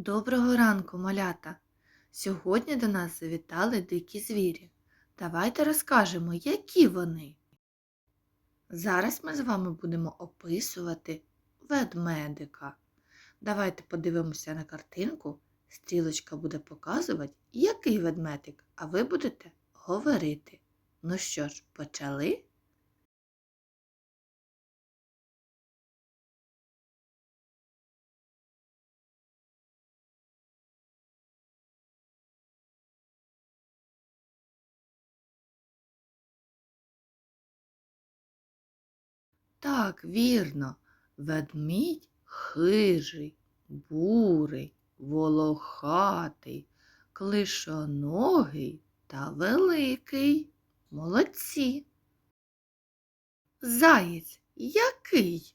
Доброго ранку, малята! Сьогодні до нас завітали дикі звірі. Давайте розкажемо, які вони. Зараз ми з вами будемо описувати ведмедика. Давайте подивимося на картинку. Стрілочка буде показувати, який ведмедик, а ви будете говорити. Ну що ж, почали? Так, вірно, ведмідь хижий, бурий, волохатий, клишоногий та великий. Молодці. Заєць який?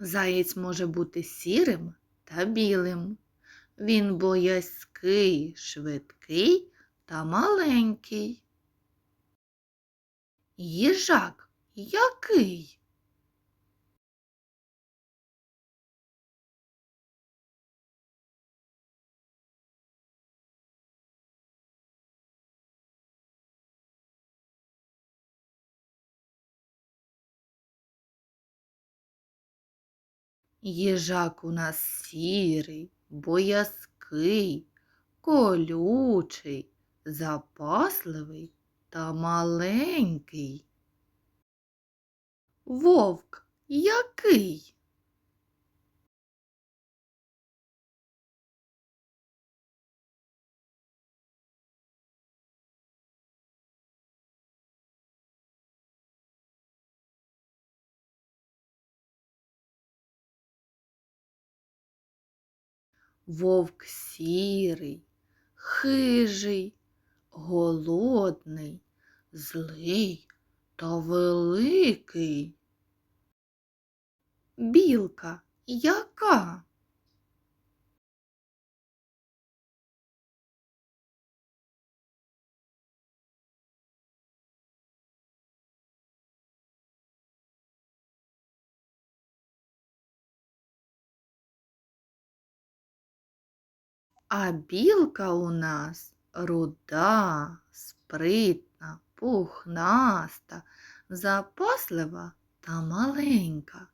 Заєць може бути сірим та білим. Він боязкий, швидкий та маленький. Їжак який? Їжак у нас сірий, боязкий, колючий, запасливий та маленький. Вовк який? Вовк сірий, хижий, голодний, злий та великий. Білка яка? А білка у нас руда, спритна, пухнаста, запаслива та маленька.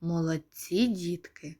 Молодці, дітки!